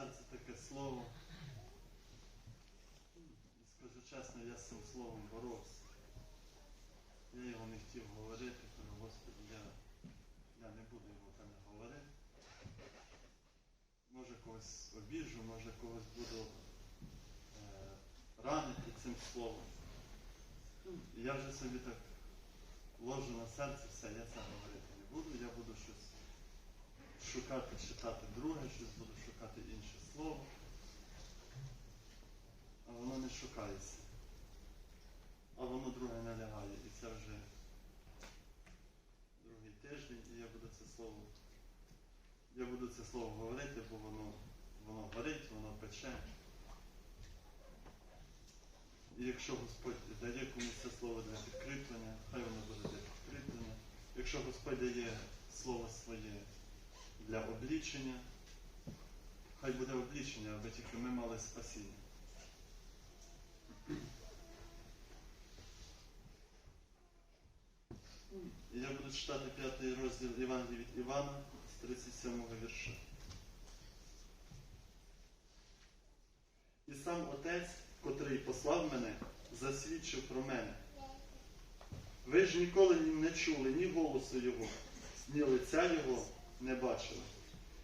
серце таке слово. І скажу чесно, я з цим словом боровся. Я його не хотів говорити, кажу, Господи, я, я не буду його там говорити. Може когось обіжу, може когось буду е, ранити цим словом. Я вже собі так ложу на серце, все, я це говорити не буду, я буду щось шукати, читати друге, щось буду шукати інше слово. А воно не шукається. А воно друге не лягає. І це вже другий тиждень, і я буду це слово. Я буду це слово говорити, бо воно, воно горить, воно пече. І якщо Господь дає комусь це слово для підкріплення, хай воно буде для підкріплення. Якщо Господь дає слово своє для облічення, хай буде облічення, аби тільки ми мали спасіння. Я буду читати п'ятий розділ Євангелія від Івана з 37 го вірша. І сам Отець, котрий послав мене, засвідчив про мене. Ви ж ніколи не чули ні голосу Його, ні лиця Його не бачили.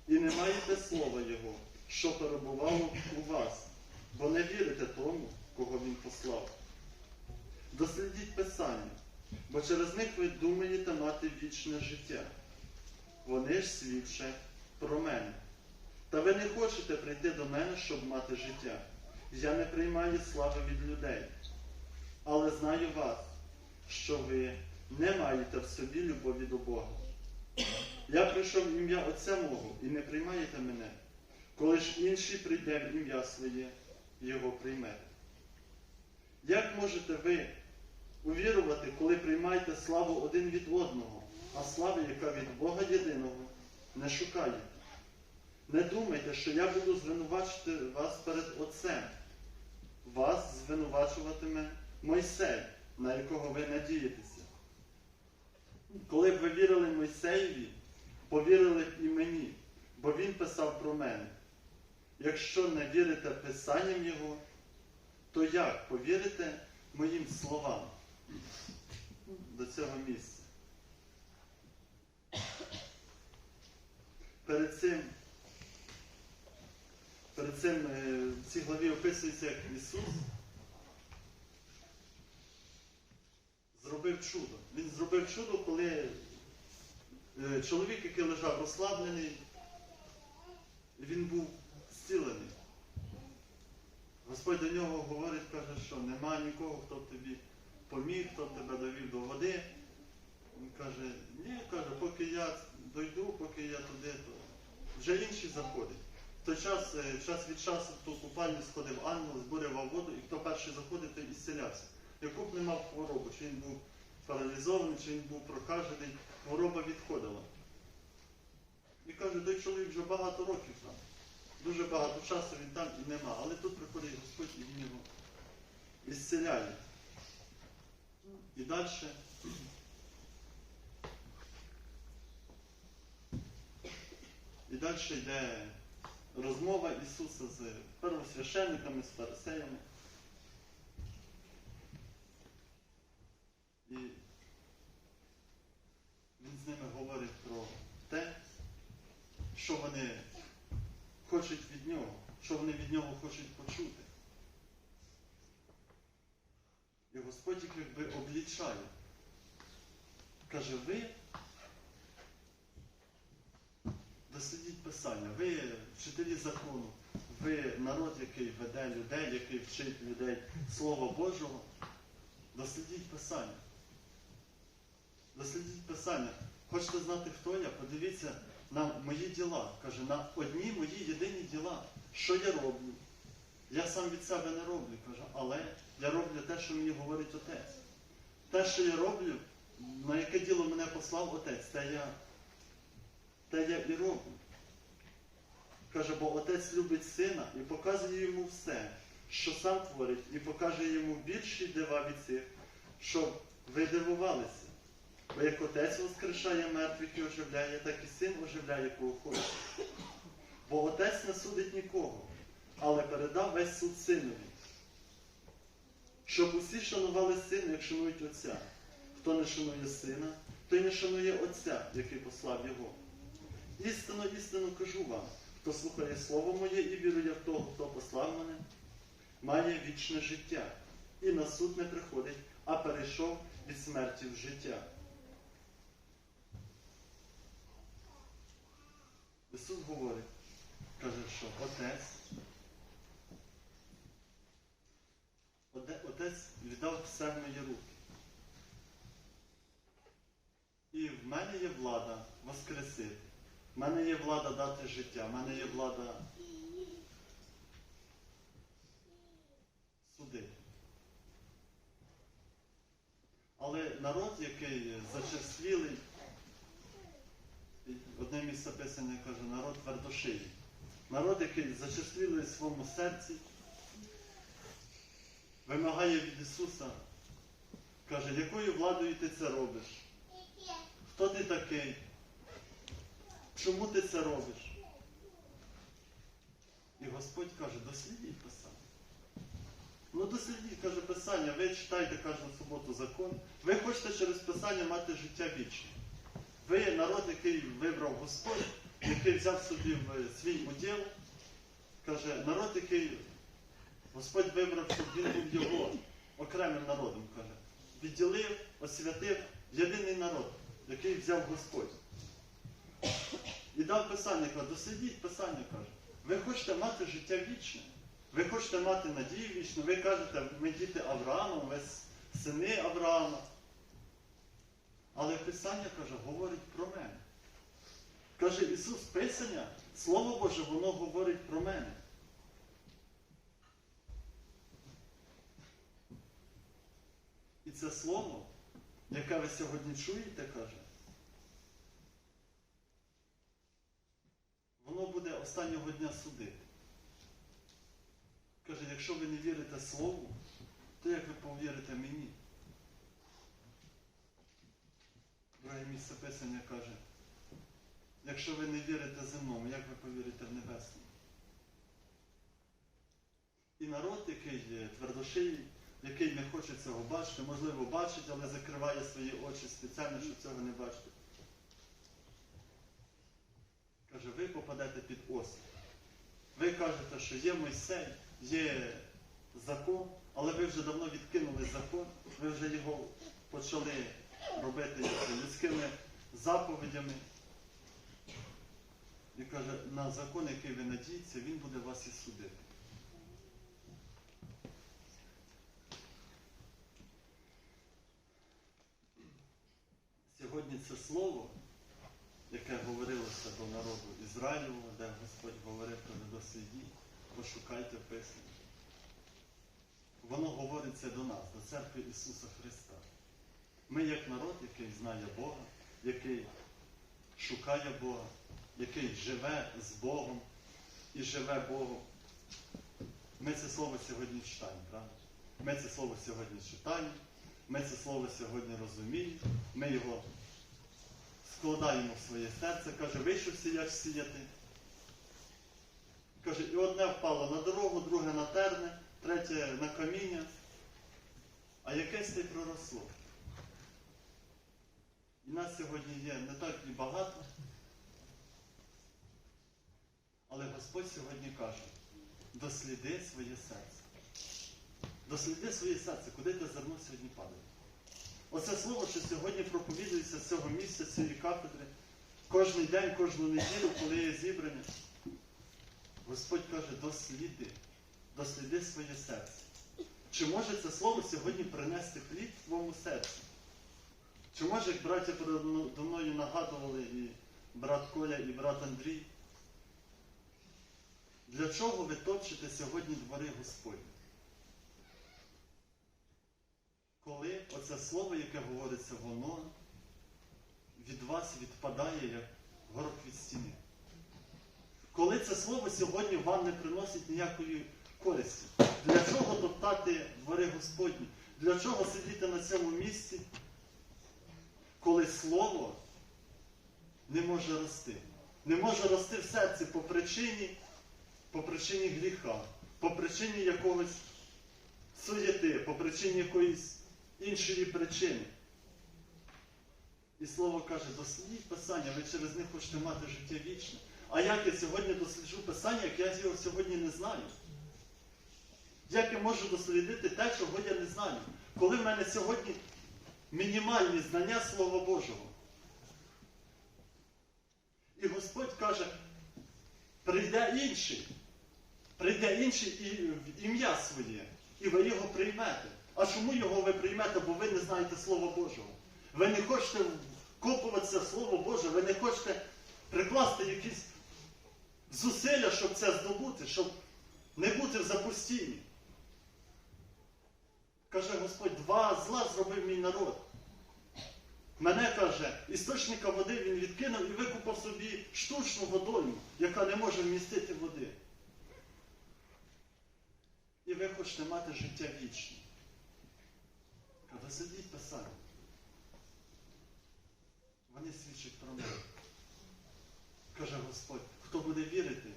І не маєте слова Його, що перебувало у вас, бо не вірите тому, кого Він послав. Дослідіть Писання, бо через них ви думаєте мати вічне життя. Вони ж свідчать про мене. Та ви не хочете прийти до мене, щоб мати життя. Я не приймаю слави від людей, але знаю вас, що ви не маєте в собі любові до Бога. Я прийшов в ім'я Отця мого і не приймаєте мене, коли ж інший прийде в ім'я своє, його приймете. Як можете ви увірувати, коли приймаєте славу один від одного, а слави, яка від Бога єдиного, не шукаєте? Не думайте, що я буду звинувачити вас перед Отцем. Вас звинувачуватиме Мойсей, на якого ви надієтеся. Коли б ви вірили Мойсеєві, повірили б і мені, бо він писав про мене. Якщо не вірите Писанням Його, то як повірите моїм словам до цього місця? Перед цим, перед цим е, в цій главі описується, як Ісус зробив чудо. Він зробив чудо, коли е, чоловік, який лежав розслаблений, він був зцілений. Господь до нього говорить, каже, що нема нікого, хто б тобі поміг, хто б тебе довів до води. Він каже, ні, каже, поки я дойду, поки я туди, то вже інші заходять. В той час, е, час від часу в ту купальню сходив ангел, збурював воду, і хто перший заходив, той ісцелявся. Якуб не мав хворобу, чи він був паралізований, чи він був прокажений, хвороба відходила. І каже, той чоловік вже багато років там. Дуже багато часу він там і нема. Але тут приходить Господь і він його ісцеляє. І далі. І далі йде розмова Ісуса з первосвященниками, з фарисеями. І він з ними говорить про те, що вони хочуть від нього, що вони від нього хочуть почути. І Господь їх якби облічає. Каже, ви дослідіть Писання, ви вчителі закону, ви народ, який веде людей, який вчить людей Слова Божого. Дослідіть Писання. Дослідіть Писання. Хочете знати, хто я? Подивіться на мої діла. Каже, на одні мої єдині діла. Що я роблю? Я сам від себе не роблю, каже, але я роблю те, що мені говорить Отець. Те, що я роблю, на яке діло мене послав Отець, те я, те я і роблю. Каже, бо Отець любить сина і показує йому все, що сам творить, і покаже йому більші дива від цих, щоб ви дивувалися. Бо як отець воскрешає мертвих і оживляє, так і син оживляє кого хоче. Бо отець не судить нікого, але передав весь суд синові. Щоб усі шанували сина, як шанують отця. Хто не шанує сина, той не шанує отця, який послав його. Істинно, істинно кажу вам, хто слухає слово моє і вірує в того, хто послав мене, має вічне життя і на суд не приходить, а перейшов від смерті в життя. Ісус говорить, каже, що Отець, Отець віддав все в мої руки. І в мене є влада воскресити. В мене є влада дати життя, в мене є влада судити. Але народ, який зачерствілий, одне місце писання каже, народ твердошиї. Народ, який зачерствілий в своєму серці, вимагає від Ісуса, каже, якою владою ти це робиш? Хто ти такий? Чому ти це робиш? І Господь каже, дослідіть Писання. Ну дослідіть, каже Писання, ви читаєте кожну суботу закон. Ви хочете через Писання мати життя вічне. Ви народ, який вибрав Господь, який взяв собі в свій уділ. Каже, народ, який Господь вибрав, щоб він був його окремим народом, каже. Відділив, освятив єдиний народ, який взяв Господь. І дав Писання, каже, дослідіть Писання, каже. Ви хочете мати життя вічне. Ви хочете мати надію вічну, ви кажете, ми діти Авраама, ми сини Авраама. Але Писання каже, говорить про мене. Каже Ісус, Писання, Слово Боже, воно говорить про мене. І це слово, яке ви сьогодні чуєте, каже, воно буде останнього дня судити. Каже, якщо ви не вірите Слову, то як ви повірите мені? Друге місце Писання каже, якщо ви не вірите земному, як ви повірите в небесному? І народ, який є твердошиїй, який не хоче цього бачити, можливо, бачить, але закриває свої очі спеціально, щоб цього не бачити. Каже, ви попадете під осіб. Ви кажете, що є Мойсей, є закон, але ви вже давно відкинули закон, ви вже його почали робити людськими заповідями. І каже, на закон, який ви надієтеся, він буде вас і судити. Сьогодні це слово, яке говорилося до народу Ізраїлевого, де Господь говорив про недосліді, пошукайте Писання. Воно говориться до нас, до церкви Ісуса Христа. Ми як народ, який знає Бога, який шукає Бога, який живе з Богом і живе Богом. Ми це слово сьогодні читаємо, правда? Ми це слово сьогодні читаємо, ми це слово сьогодні розуміємо, ми його складаємо в своє серце, каже, вийшов сіяч сіяти. Каже, і одне впало на дорогу, друге на терне, третє на каміння, а якесь та проросло. І нас сьогодні є не так і багато, але Господь сьогодні каже, досліди своє серце. Досліди своє серце, куди те зерно сьогодні падає. Оце слово, що сьогодні проповідується з цього місця, з цієї кафедри, кожен день, кожну неділю, коли є зібрання. Господь каже, досліди, досліди своє серце. Чи може це слово сьогодні принести плід твоєму серці? Чи може, як браття передо мною нагадували і брат Коля, і брат Андрій? Для чого ви топчете сьогодні двори Господні? Коли оце слово, яке говориться, воно від вас відпадає, як горох від стіни. Коли це слово сьогодні вам не приносить ніякої користі. Для чого топтати двори Господні? Для чого сидіти на цьому місці, коли слово не може рости? не може рости в серці по причині, по причині гріха, по причині якогось суєти, по причині якоїсь іншої причини. І слово каже, дослідіть Писання, ви через них хочете мати життя вічне. А як я сьогодні досліджу Писання, як я його сьогодні не знаю? Як я можу дослідити те, чого я не знаю? Коли в мене сьогодні мінімальні знання Слова Божого. І Господь каже, прийде інший, прийде інший і в ім'я своє, і ви його приймете. А чому його ви приймете? Бо ви не знаєте Слова Божого. Ви не хочете вкопуватися в Слово Боже, ви не хочете прикласти якісь зусилля, щоб це здобути, щоб не бути в запустінні. Каже Господь, два зла зробив мій народ. Мене каже, істочника води він відкинув і викупав собі штучну водойму, яка не може вмістити води. І ви хочете мати життя вічне. Каже, сидіть писання. Вони свідчать про мене. Каже Господь, хто буде вірити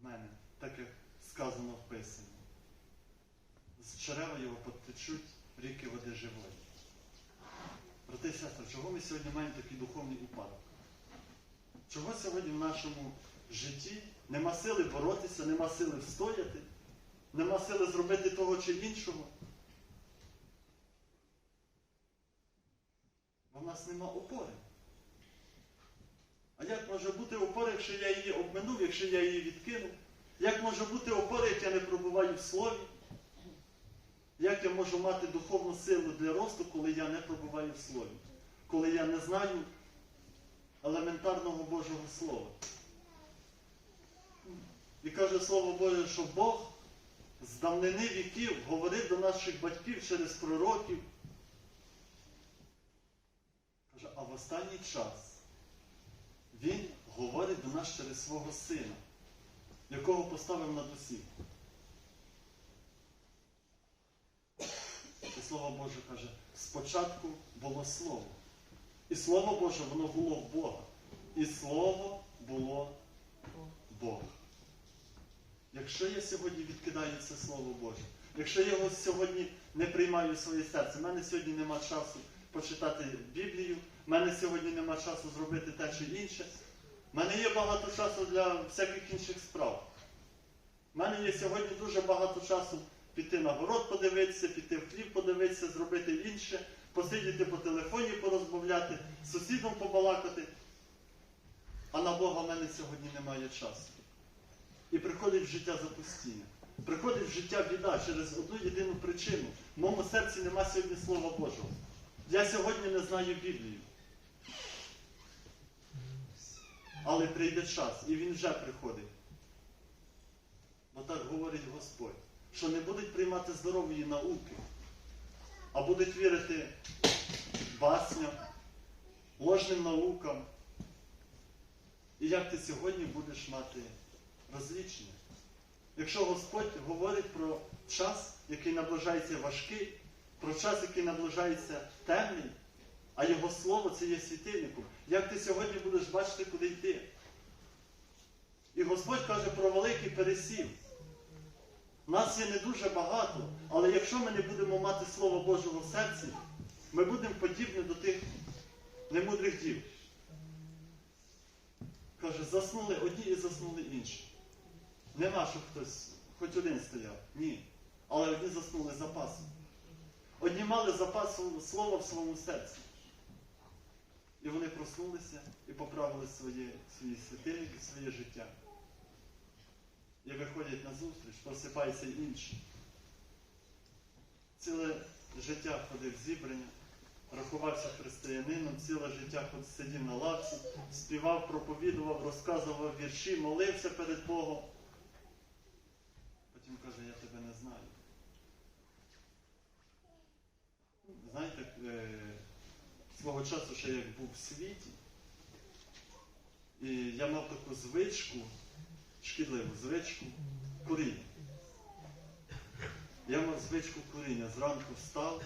в мене, так як сказано в Писанні. З черева його потечуть ріки води живої. Брати і сестри, чого ми сьогодні маємо такий духовний упадок? Чого сьогодні в нашому житті нема сили боротися, нема сили встояти, нема сили зробити того чи іншого? Бо в нас нема опори. А як може бути опора, якщо я її обминув, якщо я її відкинув? Як може бути опора, як я не пробуваю в слові? Як я можу мати духовну силу для росту, коли я не пробуваю в слові? Коли я не знаю елементарного Божого Слова? І каже Слово Боже, що Бог з давнини віків говорив до наших батьків через пророків. Каже, а в останній час Він говорить до нас через свого сина, якого поставив над усім. Слово Боже каже, спочатку було Слово. І Слово Боже, воно було в Бога. І Слово було Бог. Якщо я сьогодні відкидаю це Слово Боже, якщо я його сьогодні не приймаю в своє серце, в мене сьогодні нема часу почитати Біблію, в мене сьогодні нема часу зробити те чи інше. В мене є багато часу для всяких інших справ. У мене є сьогодні дуже багато часу піти на город подивитися, піти в хліб подивитися, зробити інше, посидіти по телефоні, порозмовляти, з сусідом побалакати. А на Бога в мене сьогодні немає часу. І приходить в життя запустіння. Приходить в життя біда через одну єдину причину. В моєму серці нема сьогодні Слова Божого. Я сьогодні не знаю Біблію. Але прийде час, і він вже приходить. Бо так говорить Господь, що не будуть приймати здорової науки, а будуть вірити басням, ложним наукам. І як ти сьогодні будеш мати розлічення? Якщо Господь говорить про час, який наближається важкий, про час, який наближається темний, а Його Слово це є світильником, як ти сьогодні будеш бачити, куди йти? І Господь каже про великий пересів. Нас є не дуже багато, але якщо ми не будемо мати Слово Божого в серці, ми будемо подібні до тих немудрих дів. Каже, заснули одні і заснули інші. Нема, щоб хтось, хоч один стояв. Ні. Але одні заснули запасом. Одні мали запас слова в своєму серці. І вони проснулися і поправили свої, свої світильники, своє життя. І виходять на зустріч, просипаються інші. Ціле життя ходив зібрання, рахувався християнином, ціле життя сидів на лавці, співав, проповідував, розказував вірші, молився перед Богом. Потім каже, я тебе не знаю. Знаєте, е, свого часу ще як був в світі, і я мав таку звичку, шкідливу звичку куріння. Я мав звичку куріння. Зранку встав,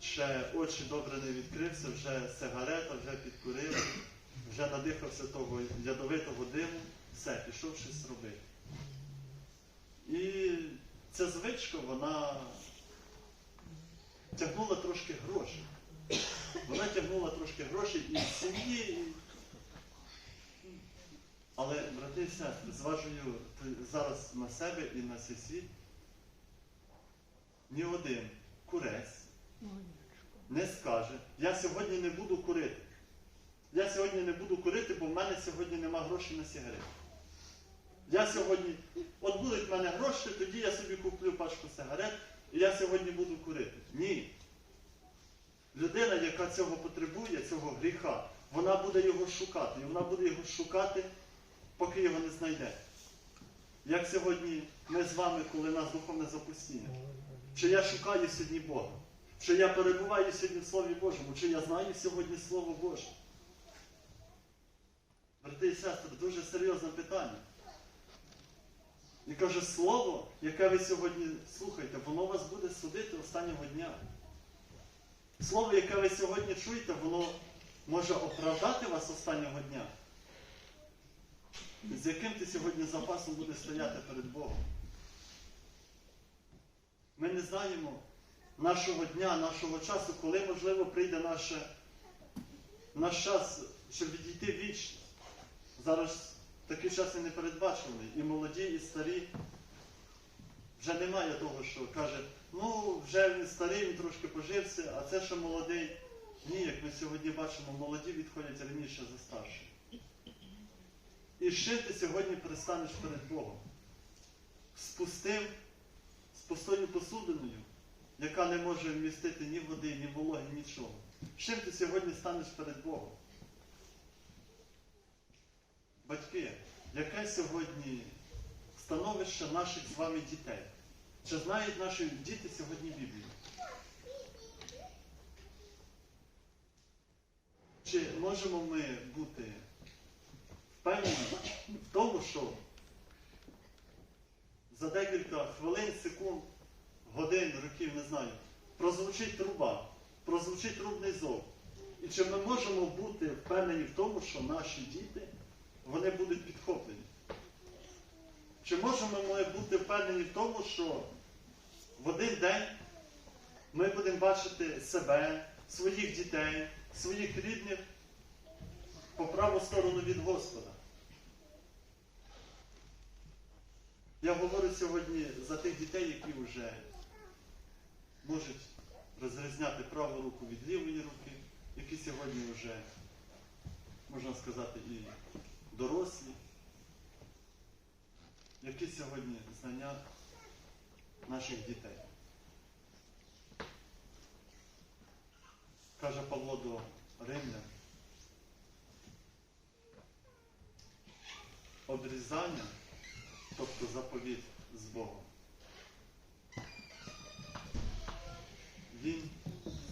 ще очі добре не відкрився, вже сигарета, вже підкурив, вже надихався того ядовитого диму, все, пішов щось робити. І ця звичка, вона тягнула трошки грошей. Вона тягнула трошки грошей і з сім'ї. Але, брати і сестри, зважую зараз на себе і на світ, ні один курець не скаже, я сьогодні не буду курити. Я сьогодні не буду курити, бо в мене сьогодні нема грошей на сигарети. Я сьогодні, от будуть в мене гроші, тоді я собі куплю пачку сигарет, і я сьогодні буду курити. Ні. Людина, яка цього потребує, цього гріха, вона буде його шукати. І вона буде його шукати, поки його не знайде. Як сьогодні ми з вами, коли нас духовне запустіння. Чи я шукаю сьогодні Бога? Чи я перебуваю сьогодні в Слові Божому? Чи я знаю сьогодні Слово Боже? Брати і сестри, дуже серйозне питання. І каже, слово, яке ви сьогодні слухаєте, воно вас буде судити останнього дня. Слово, яке ви сьогодні чуєте, воно може оправдати вас останнього дня. З яким ти сьогодні запасом будеш стояти перед Богом? Ми не знаємо нашого дня, нашого часу, коли, можливо, прийде наше, наш час, щоб відійти в вічність. Зараз такий час і не передбачений. І молоді, і старі. Вже немає того, що каже, ну, вже він старий, він трошки пожився, а це ще молодий. Ні, як ми сьогодні бачимо, молоді відходять раніше за старших. І з ти сьогодні перестанеш перед Богом? З пустим, з пустою посудиною, яка не може вмістити ні води, ні вологи, нічого. Чим ти сьогодні станеш перед Богом? Батьки, яке сьогодні становище наших з вами дітей? Чи знають наші діти сьогодні Біблію? Чи можемо ми бути впевнені в тому, що за декілька хвилин, секунд, годин, років, не знаю, прозвучить труба, прозвучить трубний зов. І чи ми можемо бути впевнені в тому, що наші діти вони будуть підхоплені? Чи можемо ми бути впевнені в тому, що в один день ми будемо бачити себе, своїх дітей, своїх рідних по праву сторону від Господа? Я говорю сьогодні за тих дітей, які вже можуть розрізняти праву руку від лівої руки, які сьогодні вже, можна сказати, і дорослі, які сьогодні знання наших дітей. Каже Павло до Римлян, обрізання, тобто заповідь з Богом. Він,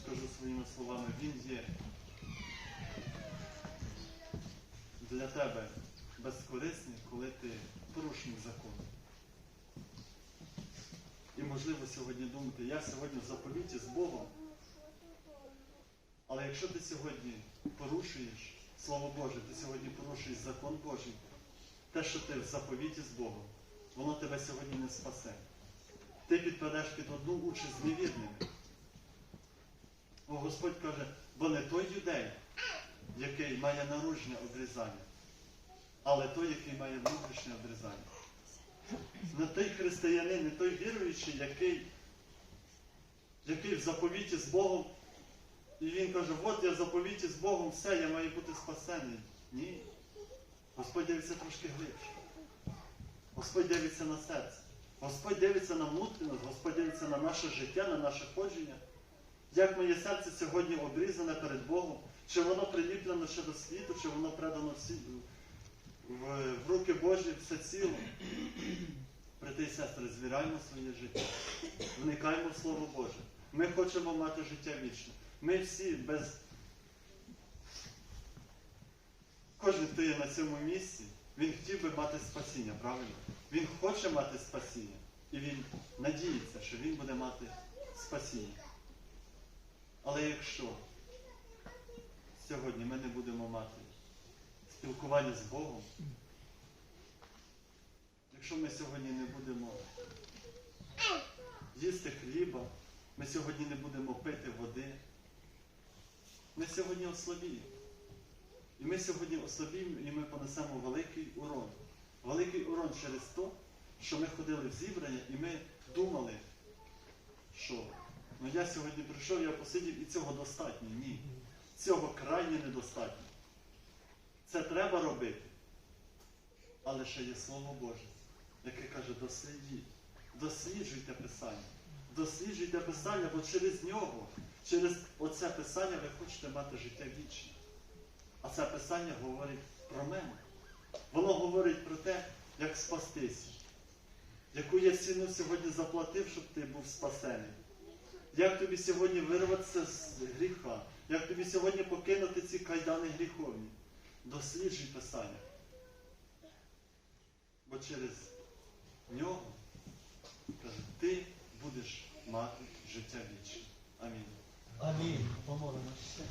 скажу своїми словами, він є для тебе безкорисний, коли ти порушник закону. І можливо сьогодні думати, я сьогодні в заповіті з Богом. Але якщо ти сьогодні порушуєш Слово Боже, ти сьогодні порушуєш закон Божий, те, що ти в заповіті з Богом, воно тебе сьогодні не спасе. Ти підпадеш під одну участь з невірними. О, Господь каже, бо не той юдей, який має наружне обрізання, але той, який має внутрішнє обрізання. Не той християнин, не той віруючий, який, який в заповіті з Богом, і він каже, от я в заповіті з Богом, все, я маю бути спасений. Ні. Господь дивиться трошки глибше. Господь дивиться на серце. Господь дивиться на внутрішність, Господь дивиться на наше життя, на наше ходження. Як моє серце сьогодні обрізане перед Богом, чи воно приліплено ще до світу, чи воно предано всі, в, в руки Божі все ціло. Брати і сестри, звіряємо своє життя, вникаємо в Слово Боже. Ми хочемо мати життя вічне. Ми всі без. Кожен, хто є на цьому місці, він хотів би мати спасіння, правильно? Він хоче мати спасіння. І він надіється, що він буде мати спасіння. Але якщо сьогодні ми не будемо мати спілкування з Богом, якщо ми сьогодні не будемо їсти хліба, ми сьогодні не будемо пити води, ми сьогодні ослабіємо. І ми сьогодні ослабіємо і ми понесемо великий урон. Великий урон через те, що ми ходили в зібрання і ми думали, що ну я сьогодні прийшов, я посидів і цього достатньо. Ні. Цього крайне недостатньо. Це треба робити. Але ще є Слово Боже, яке каже, дослідіть, досліджуйте Писання. Досліджуйте Писання, бо через нього, через оце Писання ви хочете мати життя вічне. А це Писання говорить про мене. Воно говорить про те, як спастися. Яку я ціну сьогодні заплатив, щоб ти був спасений. Як тобі сьогодні вирватися з гріха? Як тобі сьогодні покинути ці кайдани гріховні? Досліджуй Писання. Бо через нього каже, ти будеш мати життя вічне. Амінь. Амінь. Помолимося.